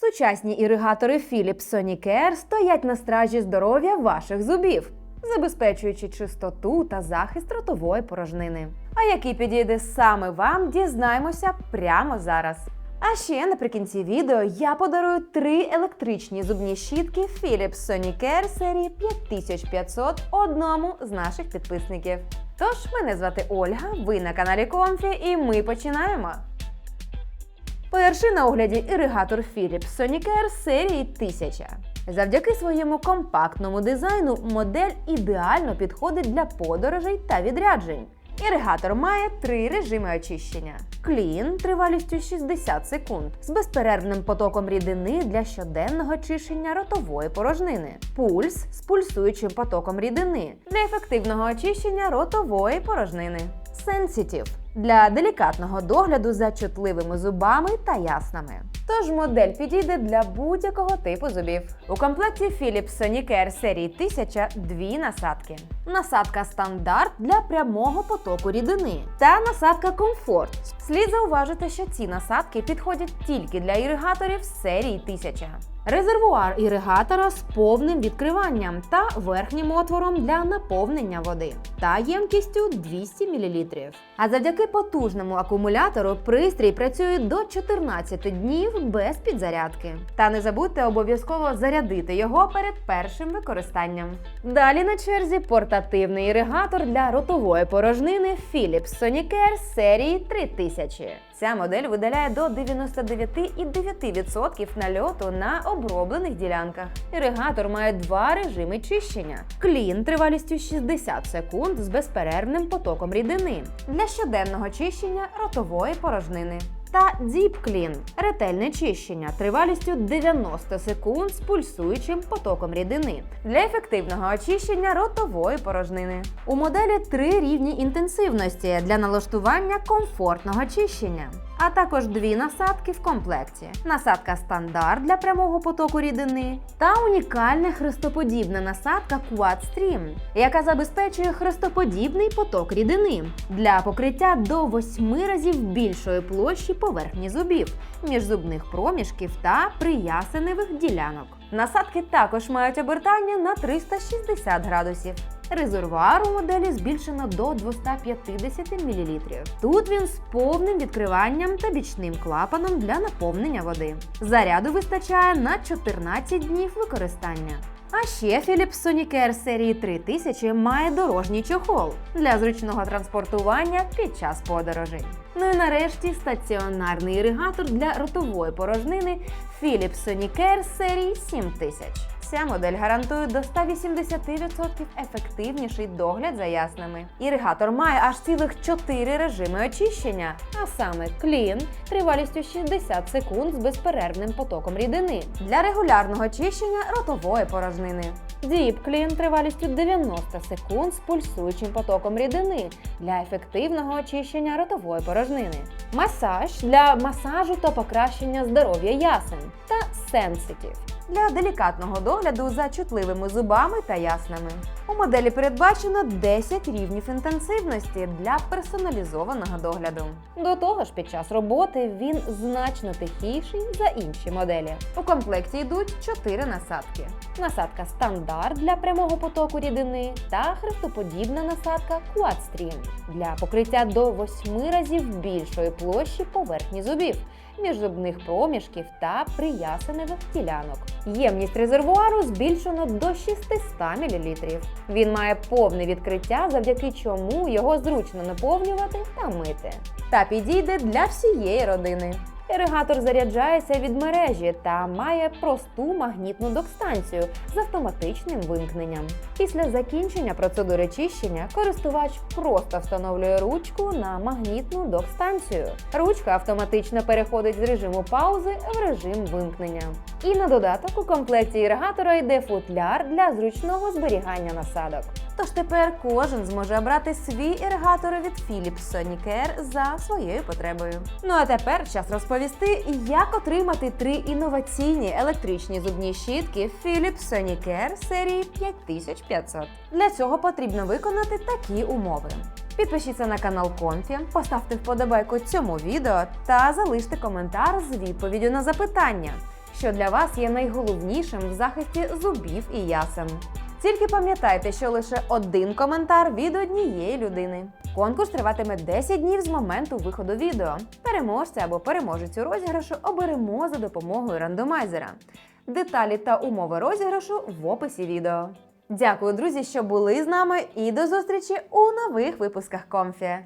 Сучасні іригатори Philips Sonicare стоять на стражі здоров'я ваших зубів, забезпечуючи чистоту та захист ротової порожнини. А який підійде саме вам, дізнаємося прямо зараз. А ще наприкінці відео я подарую три електричні зубні щітки Philips Sonicare серії 5500 одному з наших підписників. Тож, мене звати Ольга, ви на каналі Комфі, і ми починаємо. Перший на огляді іригатор Philips Sonicare серії 1000. Завдяки своєму компактному дизайну модель ідеально підходить для подорожей та відряджень. Іригатор має три режими очищення: клін тривалістю 60 секунд з безперервним потоком рідини для щоденного очищення ротової порожнини, пульс з пульсуючим потоком рідини для ефективного очищення ротової порожнини, Sensitive для делікатного догляду за чутливими зубами та яснами. Тож модель підійде для будь-якого типу зубів. У комплекті Philips Sonicare серії 1000 дві насадки. Насадка стандарт для прямого потоку рідини та насадка комфорт. Слід зауважити, що ці насадки підходять тільки для іригаторів серії 1000. Резервуар іригатора з повним відкриванням та верхнім отвором для наповнення води та ємкістю 200 мл. А завдяки потужному акумулятору пристрій працює до 14 днів без підзарядки. Та не забудьте обов'язково зарядити його перед першим використанням. Далі на черзі портативний іригатор для ротової порожнини Philips Sonicare серії 3000. Ця модель видаляє до 99,9% нальоту на оброблених ділянках. Іригатор має два режими чищення: клін тривалістю 60 секунд з безперервним потоком рідини для щоденного чищення ротової порожнини. Та Deep Clean – ретельне чищення тривалістю 90 секунд з пульсуючим потоком рідини для ефективного очищення ротової порожнини. У моделі три рівні інтенсивності для налаштування комфортного чищення. А також дві насадки в комплекті: насадка стандарт для прямого потоку рідини та унікальна хрестоподібна насадка Quad Stream, яка забезпечує хрестоподібний поток рідини для покриття до 8 разів більшої площі поверхні зубів, міжзубних проміжків та приясеневих ділянок. Насадки також мають обертання на 360 градусів. Резервуар у моделі збільшено до 250 мл. Тут він з повним відкриванням та бічним клапаном для наповнення води. Заряду вистачає на 14 днів використання. А ще Philips Sonicare серії 3000 має дорожній чохол для зручного транспортування під час подорожей. Ну і нарешті стаціонарний іригатор для ротової порожнини Philips Sonicare серії 7000. Ця модель гарантує до 180% ефективніший догляд за яснами. Іригатор має аж цілих 4 режими очищення, а саме клін тривалістю 60 секунд з безперервним потоком рідини для регулярного очищення ротової порожнини. Deep Clean тривалістю 90 секунд з пульсуючим потоком рідини для ефективного очищення ротової порожнини. Масаж для масажу та покращення здоров'я ясен та Sensitive для делікатного догляду за чутливими зубами та яснами. У моделі передбачено 10 рівнів інтенсивності для персоналізованого догляду. До того ж, під час роботи він значно тихіший за інші моделі. У комплекті йдуть 4 насадки: насадка стандарт для прямого потоку рідини та хрестоподібна насадка Quad Stream для покриття до 8 разів більшої площі поверхні зубів міжзубних проміжків та приясеневих ділянок. Ємність резервуару збільшено до 600 мл. Він має повне відкриття, завдяки чому його зручно наповнювати та мити. Та підійде для всієї родини. Іригатор заряджається від мережі та має просту магнітну док-станцію з автоматичним вимкненням. Після закінчення процедури чищення користувач просто встановлює ручку на магнітну док-станцію. Ручка автоматично переходить з режиму паузи в режим вимкнення. І на додаток у комплекті іригатора йде футляр для зручного зберігання насадок. Тож тепер кожен зможе обрати свій іригатор від Philips Sonicare за своєю потребою. Ну а тепер час розповісти, як отримати три інноваційні електричні зубні щітки Philips Sonicare серії 5500. Для цього потрібно виконати такі умови. Підпишіться на канал Комфі, поставте вподобайку цьому відео та залиште коментар з відповіддю на запитання. що для вас є найголовнішим в захисті зубів і ясен. Тільки пам'ятайте, що лише один коментар від однієї людини. Конкурс триватиме 10 днів з моменту виходу відео. Переможця або переможецю розіграшу оберемо за допомогою рандомайзера. Деталі та умови розіграшу в описі відео. Дякую, друзі, що були з нами, і до зустрічі у нових випусках Комфі.